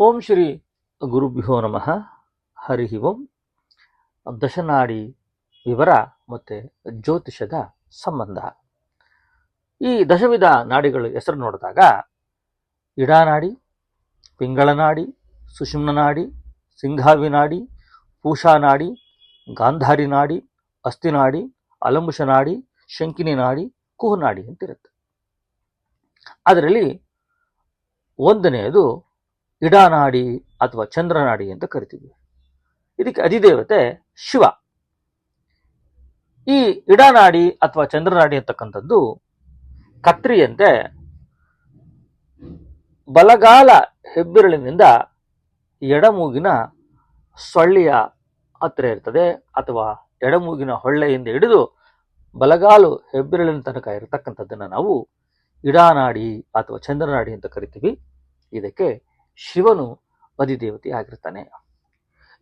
ಓಂ ಶ್ರೀ ಗುರುಭ್ಯೋ ನಮಃ. ಹರಿ ಓಂ. ದಶನಾಡಿ ವಿವರ ಮತ್ತು ಜ್ಯೋತಿಷದ ಸಂಬಂಧ. ಈ ದಶವಿಧ ನಾಡಿಗಳು ಹೆಸರು ನೋಡಿದಾಗ ಇಡಾನಾಡಿ, ಪಿಂಗಳನಾಡಿ, ಸುಷುಮ್ನನಾಡಿ ಸಿಂಘಾವಿ ನಾಡಿ ಪೂಷಾನಾಡಿ ಗಾಂಧಾರಿ ನಾಡಿ ಅಸ್ಥಿನಾಡಿ, ಅಲಂಬುಷನಾಡಿ ಶಂಕಿನಿ ನಾಡಿ ಕುಹುನಾಡಿ ಅಂತಿರುತ್ತೆ. ಅದರಲ್ಲಿ ಒಂದನೆಯದು ಇಡಾನಾಡಿ ಅಥವಾ ಚಂದ್ರನಾಡಿ ಅಂತ ಕರಿತೀವಿ. ಇದಕ್ಕೆ ಅಧಿದೇವತೆ ಶಿವ. ಈ ಇಡಾನಾಡಿ ಅಥವಾ ಚಂದ್ರನಾಡಿ ಅಂತಕ್ಕಂಥದ್ದು ಕತ್ರಿಯಂತೆ ಬಲಗಾಲ ಹೆಬ್ಬೆರಳಿನಿಂದ ಎಡಮೂಗಿನ ಸೊಳ್ಳೆಯ ಹತ್ತಿರ ಇರ್ತದೆ ಅಥವಾ ಎಡಮೂಗಿನ ಹೊಳ್ಳೆಯಿಂದ ಹಿಡಿದು ಬಲಗಾಲು ಹೆಬ್ಬೆರಳಿನ ತನಕ ಇರತಕ್ಕಂಥದ್ದನ್ನು ನಾವು ಇಡಾನಾಡಿ ಅಥವಾ ಚಂದ್ರನಾಡಿ ಅಂತ ಕರಿತೀವಿ. ಇದಕ್ಕೆ ಶಿವನು ಅಧಿದೇವತೆ ಆಗಿರ್ತಾನೆ.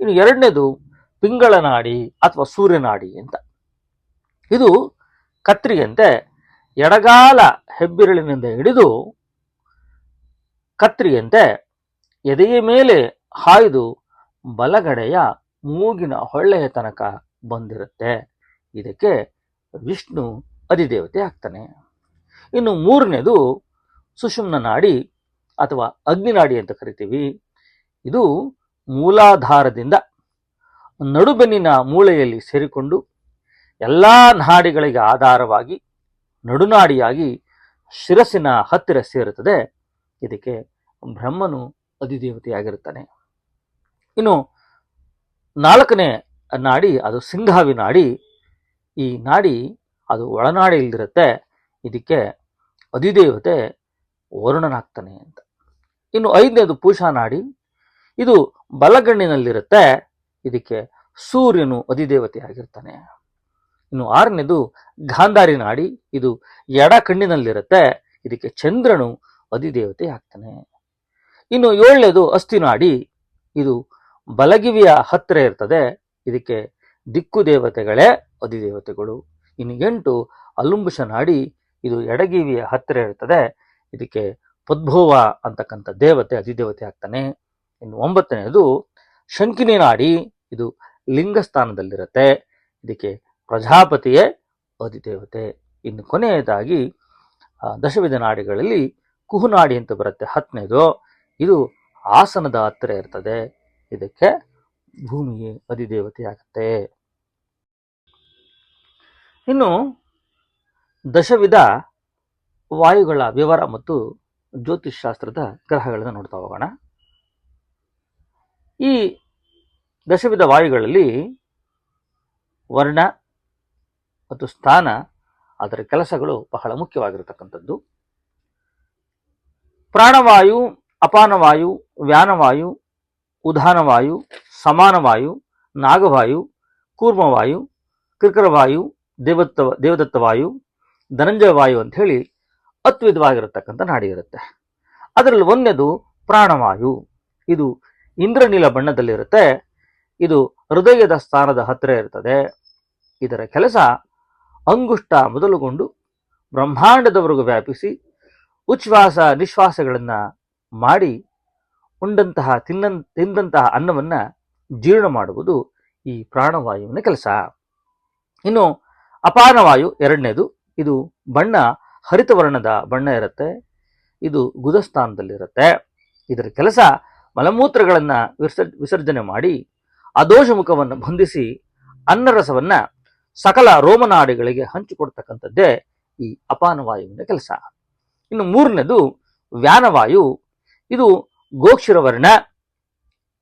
ಇನ್ನು ಎರಡನೇದು ಪಿಂಗಳನಾಡಿ ಅಥವಾ ಸೂರ್ಯನಾಡಿ ಅಂತ. ಇದು ಕತ್ರಿಯಂತೆ ಎಡಗಾಲ ಹೆಬ್ಬೆರಳಿನಿಂದ ಹಿಡಿದು ಕತ್ರಿಯಂತೆ ಎದೆಯ ಮೇಲೆ ಹಾಯ್ದು ಬಲಗಡೆಯ ಮೂಗಿನ ಹೊಳ್ಳೆಯ ತನಕ ಬಂದಿರುತ್ತೆ. ಇದಕ್ಕೆ ವಿಷ್ಣು ಅಧಿದೇವತೆ ಆಗ್ತಾನೆ. ಇನ್ನು ಮೂರನೇದು ಸುಷುಮ್ನ ನಾಡಿ ಅಥವಾ ಅಗ್ನಿನಾಡಿ ಅಂತ ಕರಿತೀವಿ, ಇದು ಮೂಲಾಧಾರದಿಂದ ನಡುಬೆನ್ನಿನ ಮೂಳೆಯಲ್ಲಿ ಸೇರಿಕೊಂಡು ಎಲ್ಲ ನಾಡಿಗಳಿಗೆ ಆಧಾರವಾಗಿ ನಡುನಾಡಿಯಾಗಿ ಶಿರಸ್ಸಿನ ಹತ್ತಿರ ಸೇರುತ್ತದೆ. ಇದಕ್ಕೆ ಬ್ರಹ್ಮನು ಅಧಿದೇವತೆಯಾಗಿರುತ್ತಾನೆ. ಇನ್ನು ನಾಲ್ಕನೇ ನಾಡಿ, ಅದು ಸಿಂಘಾವಿ ನಾಡಿ. ಈ ನಾಡಿ ಅದು ಒಳನಾಡಿ ಇಲ್ದಿರುತ್ತೆ ಇದಕ್ಕೆ ಅಧಿದೇವತೆ ವರುಣನಾಗ್ತಾನೆ ಅಂತ. ಇನ್ನು ಐದನೇದು ಪೂಷಾ ನಾಡಿ ಇದು ಬಲಗಣ್ಣಿನಲ್ಲಿರುತ್ತೆ. ಇದಕ್ಕೆ ಸೂರ್ಯನು ಅಧಿದೇವತೆ ಆಗಿರ್ತಾನೆ. ಇನ್ನು ಆರನೇದು ಗಾಂಧಾರಿ ನಾಡಿ. ಇದು ಎಡ ಕಣ್ಣಿನಲ್ಲಿರುತ್ತೆ ಇದಕ್ಕೆ ಚಂದ್ರನು ಅಧಿದೇವತೆ ಆಗ್ತಾನೆ. ಇನ್ನು ಏಳನೇದು ಅಸ್ಥಿನಾಡಿ ಇದು ಬಲಗಿವಿಯ ಹತ್ತಿರ ಇರ್ತದೆ. ಇದಕ್ಕೆ ದಿಕ್ಕು ದೇವತೆಗಳೇ ಅಧಿದೇವತೆಗಳು. ಇನ್ನು ಎಂಟು ಅಲುಂಬುಷ ನಾಡಿ. ಇದು ಎಡಗಿವಿಯ ಹತ್ತಿರ ಇರ್ತದೆ. ಇದಕ್ಕೆ ಪದ್ಭೋವ ಅಂತಕ್ಕಂಥ ದೇವತೆ, ಅಧಿದೇವತೆ ಆಗ್ತಾನೆ. ಇನ್ನು ಒಂಬತ್ತನೆಯದು ಶಂಕಿನಿ ನಾಡಿ, ಇದು ಲಿಂಗ ಸ್ಥಾನದಲ್ಲಿರುತ್ತೆ. ಇದಕ್ಕೆ ಪ್ರಜಾಪತಿಯೇ ಅಧಿದೇವತೆ. ಇನ್ನು ಕೊನೆಯದಾಗಿ ದಶವಿಧ ನಾಡಿಗಳಲ್ಲಿ ಕುಹುನಾಡಿ ಅಂತ ಬರುತ್ತೆ. ಹತ್ತನೇದು ಇದು ಆಸನದ ಹತ್ತಿರ ಇರ್ತದೆ. ಇದಕ್ಕೆ ಭೂಮಿಯೇ ಅಧಿದೇವತೆ ಆಗುತ್ತೆ. ಇನ್ನು ದಶವಿಧ ವಾಯುಗಳ ವಿವರ ಮತ್ತು ಜ್ಯೋತಿಷ್ ಶಾಸ್ತ್ರದ ಗ್ರಹಗಳನ್ನು ನೋಡ್ತಾ ಹೋಗೋಣ. ಈ ದಶವಿಧ ವಾಯುಗಳಲ್ಲಿ ವರ್ಣ ಮತ್ತು ಸ್ಥಾನ, ಅದರ ಕೆಲಸಗಳು ಬಹಳ ಮುಖ್ಯವಾಗಿರತಕ್ಕಂಥದ್ದು. ಪ್ರಾಣವಾಯು, ಅಪಾನವಾಯು, ವ್ಯಾನವಾಯು, ಉದಾನವಾಯು, ಸಮಾನವಾಯು, ನಾಗವಾಯು, ಕೂರ್ಮವಾಯು, ಕೃಕರವಾಯು, ದೇವತ್ತ ದೇವದತ್ತ ವಾಯು ಧನಂಜಯ ವಾಯು ಅಂತ ಹೇಳಿ ಹತ್ತು ವಿಧವಾಗಿರತಕ್ಕಂಥ ನಾಡಿ ಇರುತ್ತೆ ಅದರಲ್ಲಿ ಒಂದನೇದು ಪ್ರಾಣವಾಯು. ಇದು ಇಂದ್ರನೀಲ ಬಣ್ಣದಲ್ಲಿರುತ್ತೆ. ಇದು ಹೃದಯದ ಸ್ಥಾನದ ಹತ್ತಿರ ಇರ್ತದೆ. ಇದರ ಕೆಲಸ ಅಂಗುಷ್ಟ ಮೊದಲುಗೊಂಡು ಬ್ರಹ್ಮಾಂಡದವರೆಗೂ ವ್ಯಾಪಿಸಿ ಉಚ್ಛ್ವಾಸ ನಿಶ್ವಾಸಗಳನ್ನು ಮಾಡಿ ಉಂಡಂತಹ ತಿನ್ನ, ತಿಂದಂತಹ ಅನ್ನವನ್ನು ಜೀರ್ಣ ಮಾಡುವುದು ಈ ಪ್ರಾಣವಾಯುವಿನ ಕೆಲಸ. ಇನ್ನು ಅಪಾನವಾಯು ಎರಡನೇದು. ಇದು ಬಣ್ಣ ಹರಿತವರ್ಣದ ಬಣ್ಣ ಇರುತ್ತೆ, ಇದು ಗುದಸ್ಥಾನದಲ್ಲಿರುತ್ತೆ ಇದರ ಕೆಲಸ ಮಲಮೂತ್ರಗಳನ್ನು ವಿಸರ್ಜ, ವಿಸರ್ಜನೆ ಮಾಡಿ ಅದೋಷ ಮುಖವನ್ನು ಬಂಧಿಸಿ ಅನ್ನರಸವನ್ನು ಸಕಲ ರೋಮನಾಡಿಗಳಿಗೆ ಹಂಚಿಕೊಡ್ತಕ್ಕಂಥದ್ದೇ ಈ ಅಪಾನವಾಯುವಿನ ಕೆಲಸ. ಇನ್ನು ಮೂರನೇದು ವ್ಯಾನವಾಯು. ಇದು ಗೋಕ್ಷಿರವರ್ಣ.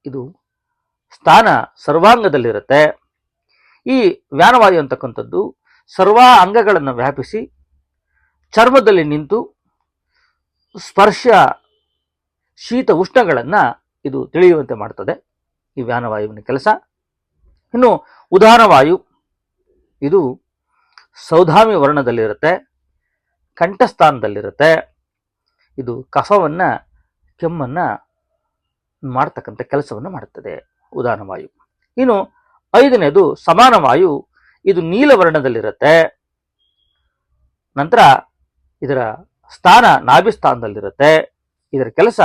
ಇದು ಸ್ಥಾನ ಸರ್ವಾಂಗದಲ್ಲಿರುತ್ತೆ. ಈ ವ್ಯಾನವಾಯು ಅಂತಕ್ಕಂಥದ್ದು ಸರ್ವ ಅಂಗಗಳನ್ನು ವ್ಯಾಪಿಸಿ ಚರ್ಮದಲ್ಲಿ ನಿಂತು ಸ್ಪರ್ಶ ಶೀತ ಉಷ್ಣಗಳನ್ನು ಇದು ತಿಳಿಯುವಂತೆ ಮಾಡ್ತದೆ. ಈ ವ್ಯಾನವಾಯುವಿನ ಕೆಲಸ. ಇನ್ನು ಉದಾಹರಣವಾಯು ಇದು ಸೌಧಾಮಿ ವರ್ಣದಲ್ಲಿರುತ್ತೆ, ಕಂಠಸ್ಥಾನದಲ್ಲಿರುತ್ತೆ. ಇದು ಕಫವನ್ನು, ಕೆಮ್ಮನ್ನು ಮಾಡ್ತಕ್ಕಂಥ ಕೆಲಸವನ್ನು ಮಾಡುತ್ತದೆ ಉದಾನವಾಯು. ಇನ್ನು ಐದನೇದು ಸಮಾನವಾಯು, ಇದು ನೀಲವರ್ಣದಲ್ಲಿರುತ್ತೆ. ನಂತರ ಇದರ ಸ್ಥಾನ ನಾಭಿ ಸ್ಥಾನದಲ್ಲಿರುತ್ತೆ ಇದರ ಕೆಲಸ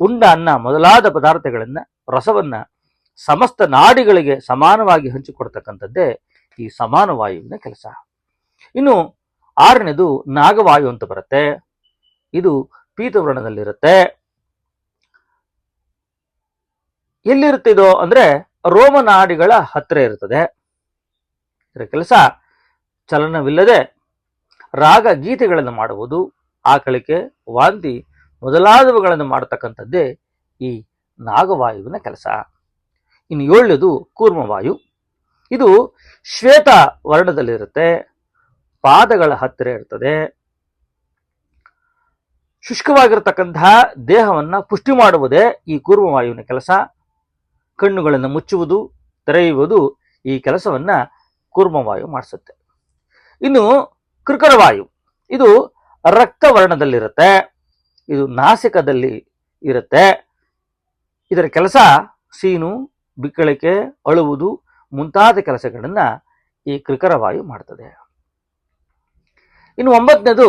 ಉಂಡ, ಅನ್ನ ಮೊದಲಾದ ಪದಾರ್ಥಗಳನ್ನ, ರಸವನ್ನ ಸಮಸ್ತ ನಾಡಿಗಳಿಗೆ ಸಮಾನವಾಗಿ ಹಂಚಿಕೊಡ್ತಕ್ಕಂಥದ್ದೇ ಈ ಸಮಾನ ವಾಯುವಿನ ಕೆಲಸ. ಇನ್ನು ಆರನೇದು ನಾಗವಾಯು ಅಂತ ಬರುತ್ತೆ. ಇದು ಪೀತವರ್ಣದಲ್ಲಿರುತ್ತೆ. ಎಲ್ಲಿರುತ್ತಿದೋ ಅಂದ್ರೆ ರೋಮನಾಡಿಗಳ ಹತ್ತಿರ ಇರುತ್ತದೆ ಇದರ ಕೆಲಸ ಚಲನವಿಲ್ಲದೆ ರಾಗ ಗೀತೆಗಳನ್ನು ಮಾಡುವುದು, ಆಕಳಿಕೆ, ವಾಂತಿ ಮೊದಲಾದವುಗಳನ್ನು ಮಾಡತಕ್ಕಂಥದ್ದೇ ಈ ನಾಗವಾಯುವಿನ ಕೆಲಸ. ಇನ್ನು ಏಳನೇದು ಕೂರ್ಮವಾಯು. ಇದು ಶ್ವೇತ ವರ್ಣದಲ್ಲಿರುತ್ತೆ, ಪಾದಗಳ ಹತ್ತಿರ ಇರ್ತದೆ. ಶುಷ್ಕವಾಗಿರತಕ್ಕಂತಹ ದೇಹವನ್ನು ಪುಷ್ಟಿ ಮಾಡುವುದೇ ಈ ಕೂರ್ಮವಾಯುವಿನ ಕೆಲಸ. ಕಣ್ಣುಗಳನ್ನು ಮುಚ್ಚುವುದು, ತೆರೆಯುವುದು ಈ ಕೆಲಸವನ್ನು ಕೂರ್ಮವಾಯು ಮಾಡಿಸುತ್ತೆ. ಇನ್ನು ಕೃಕರವಾಯು. ಇದು ರಕ್ತವರ್ಣದಲ್ಲಿರುತ್ತೆ, ಇದು ನಾಸಿಕದಲ್ಲಿ ಇರುತ್ತೆ. ಇದರ ಕೆಲಸ ಸೀನು, ಬಿಕ್ಕಳಿಕೆ, ಅಳುವುದು ಮುಂತಾದ ಕೆಲಸಗಳನ್ನು ಈ ಕೃಕರವಾಯು ಮಾಡ್ತದೆ. ಇನ್ನು ಒಂಬತ್ತನೇದು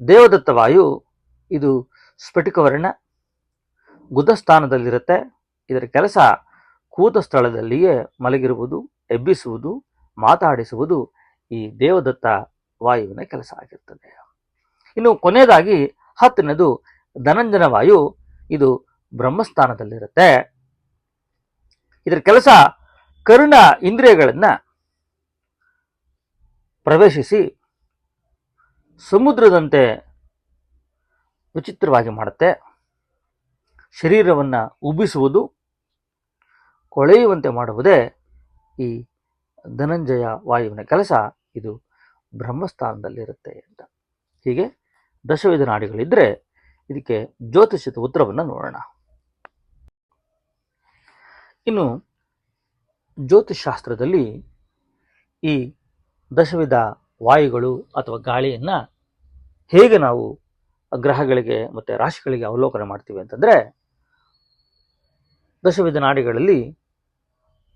ದೇವದತ್ತ ವಾಯು ಇದು ಸ್ಫಟಿಕ ವರ್ಣ ಗುದಸ್ಥಾನದಲ್ಲಿರುತ್ತೆ. ಇದರ ಕೆಲಸ ಕೂತ ಸ್ಥಳದಲ್ಲಿಯೇ ಮಲಗಿರುವುದು, ಎಬ್ಬಿಸುವುದು, ಮಾತಾಡಿಸುವುದು ಈ ದೇವದತ್ತ ವಾಯುವಿನ ಕೆಲಸ ಆಗಿರ್ತದೆ. ಇನ್ನು ಕೊನೆಯದಾಗಿ ಹತ್ತನೇದು ಧನಂಜನ ವಾಯು. ಇದು ಬ್ರಹ್ಮಸ್ಥಾನದಲ್ಲಿರುತ್ತೆ. ಇದರ ಕೆಲಸ ಕರುಣ ಇಂದ್ರಿಯಗಳನ್ನ ಪ್ರವೇಶಿಸಿ ಸಮುದ್ರದಂತೆ ವಿಚಿತ್ರವಾಗಿ ಮಾಡುತ್ತೆ. ಶರೀರವನ್ನು ಉಬ್ಬಿಸುವುದು, ಕೊಳೆಯುವಂತೆ ಮಾಡುವುದೇ ಈ ಧನಂಜಯ ವಾಯುವಿನ ಕೆಲಸ. ಇದು ಬ್ರಹ್ಮಸ್ಥಾನದಲ್ಲಿರುತ್ತೆ ಅಂತ. ಹೀಗೆ ದಶವಿಧ ನಾಡಿಗಳಿದ್ದರೆ ಇದಕ್ಕೆ ಜ್ಯೋತಿಷ್ಯದ ಉತ್ತರವನ್ನು ನೋಡೋಣ. ಇನ್ನು ಜ್ಯೋತಿಷಾಸ್ತ್ರದಲ್ಲಿ ಈ ದಶವಿಧ ವಾಯುಗಳು ಅಥವಾ ಗಾಳಿಯನ್ನು ಹೇಗೆ ನಾವು ಗ್ರಹಗಳಿಗೆ ಮತ್ತು ರಾಶಿಗಳಿಗೆ ಅವಲೋಕನ ಮಾಡ್ತೀವಿ ಅಂತಂದರೆ ದಶವಿಧ ನಾಡಿಗಳಲ್ಲಿ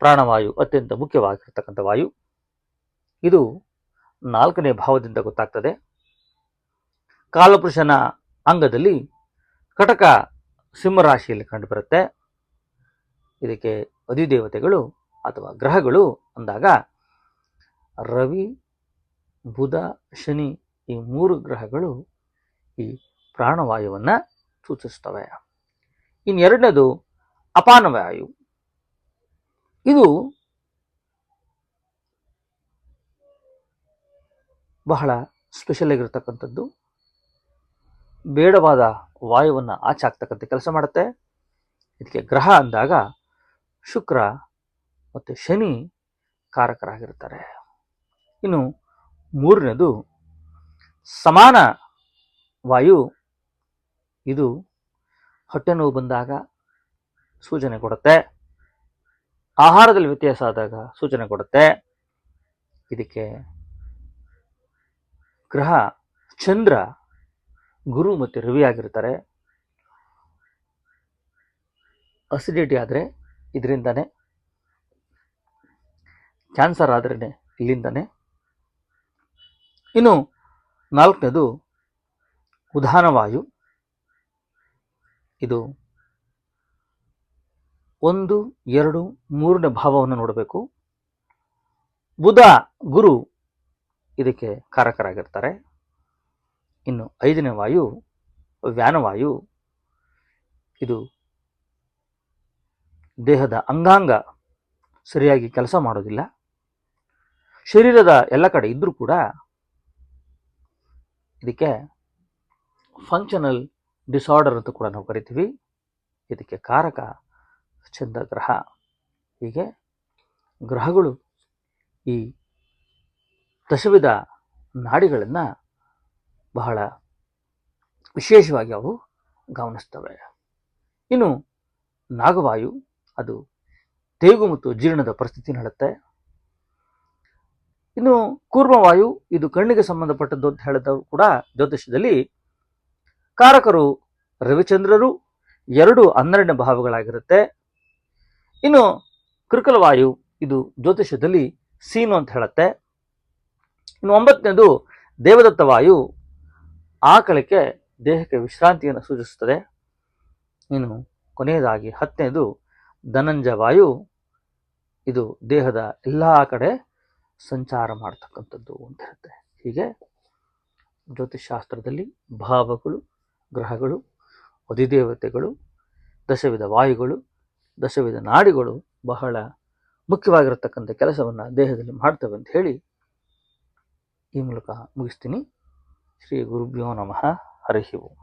ಪ್ರಾಣವಾಯು ಅತ್ಯಂತ ಮುಖ್ಯವಾಗಿರ್ತಕ್ಕಂಥ ವಾಯು. ಇದು ನಾಲ್ಕನೇ ಭಾವದಿಂದ ಗೊತ್ತಾಗ್ತದೆ. ಕಾಲಪುರುಷನ ಅಂಗದಲ್ಲಿ ಕಟಕ ಸಿಂಹರಾಶಿಯಲ್ಲಿ ಕಂಡುಬರುತ್ತೆ. ಇದಕ್ಕೆ ಅಧಿದೇವತೆಗಳು ಅಥವಾ ಗ್ರಹಗಳು ಅಂದಾಗ ರವಿ, ಬುಧ, ಶನಿ ಈ ಮೂರು ಗ್ರಹಗಳು ಈ ಪ್ರಾಣವಾಯುವನ್ನು ಸೂಚಿಸ್ತವೆ ಇನ್ನೆರಡನೇದು ಅಪಾನವಾಯು. ಇದು ಬಹಳ ಸ್ಪೆಷಲ್ ಆಗಿರ್ತಕ್ಕಂಥದ್ದು. ಬೇಡವಾದ ವಾಯುವನ್ನು ಆಚೆ ಹಾಕ್ತಕ್ಕಂಥ ಕೆಲಸ ಮಾಡುತ್ತೆ. ಇದಕ್ಕೆ ಗ್ರಹ ಅಂದಾಗ ಶುಕ್ರ ಮತ್ತು ಶನಿ ಕಾರಕರಾಗಿರ್ತಾರೆ. ಇನ್ನು ಮೂರನೇದು ಸಮಾನ ವಾಯು. ಇದು ಹೊಟ್ಟೆ ನೋವು ಬಂದಾಗ ಸೂಚನೆ ಕೊಡುತ್ತೆ. ಆಹಾರದಲ್ಲಿ ವ್ಯತ್ಯಾಸ ಆದಾಗ ಸೂಚನೆ ಕೊಡುತ್ತೆ. ಇದಕ್ಕೆ ಗ್ರಹ ಚಂದ್ರ, ಗುರು ಮತ್ತು ರವಿ ಆಗಿರ್ತಾರೆ. ಅಸಿಡಿಟಿ ಆದರೆ ಇದರಿಂದನೇ ಕ್ಯಾನ್ಸರ್ ಆದ್ರೇ ಇಲ್ಲಿಂದನೇ. ಇನ್ನು ನಾಲ್ಕನೇದು ಉದಾನವಾಯು. ಇದು ಒಂದು, ಎರಡು, ಮೂರನೇ ಭಾವವನ್ನು ನೋಡಬೇಕು. ಬುಧ, ಗುರು ಇದಕ್ಕೆ ಕಾರಕರಾಗಿರ್ತಾರೆ. ಇನ್ನು ಐದನೇ ವಾಯು ವ್ಯಾನವಾಯು ಇದು ದೇಹದ ಅಂಗಾಂಗ ಸರಿಯಾಗಿ ಕೆಲಸ ಮಾಡೋದಿಲ್ಲ. ಶರೀರದ ಎಲ್ಲ ಕಡೆ ಇದ್ದರೂ ಕೂಡ ಇದಕ್ಕೆ ಫಂಕ್ಷನಲ್ ಡಿಸಾರ್ಡರ್ ಅಂತ ಕೂಡ ನಾವು ಕರಿತೀವಿ. ಇದಕ್ಕೆ ಕಾರಕ ಚಂದ್ರ ಗ್ರಹ. ಹೀಗೆ ಗ್ರಹಗಳು ಈ ದಶವಿಧ ನಾಡಿಗಳನ್ನು ಬಹಳ ವಿಶೇಷವಾಗಿ ಅವು ಗಮನಿಸ್ತವೆ ಇನ್ನು ನಾಗವಾಯು, ಅದು ತೇಗು ಮತ್ತು ಜೀರ್ಣದ ಪರಿಸ್ಥಿತಿ ನಡುತ್ತೆ ಇನ್ನು ಕೂರ್ಮವಾಯು, ಇದು ಕಣ್ಣಿಗೆ ಸಂಬಂಧಪಟ್ಟದ್ದು ಅಂತ ಹೇಳಿದವರು ಕೂಡ ಜ್ಯೋತಿಷ್ಯದಲ್ಲಿ ಕಾರಕರು, ರವಿಚಂದ್ರರು ಎರಡು ಹನ್ನೆರಡನೇ ಭಾವಗಳಾಗಿರುತ್ತೆ. ಇನ್ನು ಕೃಕಲವಾಯು, ಇದು ಜ್ಯೋತಿಷ್ಯದಲ್ಲಿ ಸೀನು ಅಂತ ಹೇಳುತ್ತೆ. ಇನ್ನು ಒಂಬತ್ತನೇದು ದೇವದತ್ತ ವಾಯು. ಆಕಳಕ್ಕೆ ದೇಹಕ್ಕೆ ವಿಶ್ರಾಂತಿಯನ್ನು ಸೂಚಿಸುತ್ತದೆ. ಇನ್ನು ಕೊನೆಯದಾಗಿ ಹತ್ತನೇದು ಧನಂಜ ವಾಯು. ಇದು ದೇಹದ ಎಲ್ಲ ಕಡೆ ಸಂಚಾರ ಮಾಡ್ತಕ್ಕಂಥದ್ದು ಅಂತ ಇರುತ್ತೆ ಹೀಗೆ ಜ್ಯೋತಿಷಾಸ್ತ್ರದಲ್ಲಿ ಭಾವಗಳು, ಗ್ರಹಗಳು, ಅಧಿದೇವತೆಗಳು, ದಶವಿಧ ವಾಯುಗಳು, ದಶವಿಧ ನಾಡಿಗಳು ಬಹಳ ಮುಖ್ಯವಾಗಿರತಕ್ಕಂಥ ಕೆಲಸವನ್ನು ದೇಹದಲ್ಲಿ ಮಾಡ್ತವೆ ಅಂತ ಹೇಳಿ ಈ ಮೂಲಕ ಮುಗಿಸ್ತೀನಿ ಶ್ರೀ ಗುರುಭ್ಯೋ ನಮಃ ಹರಿಹಿ ಓಂ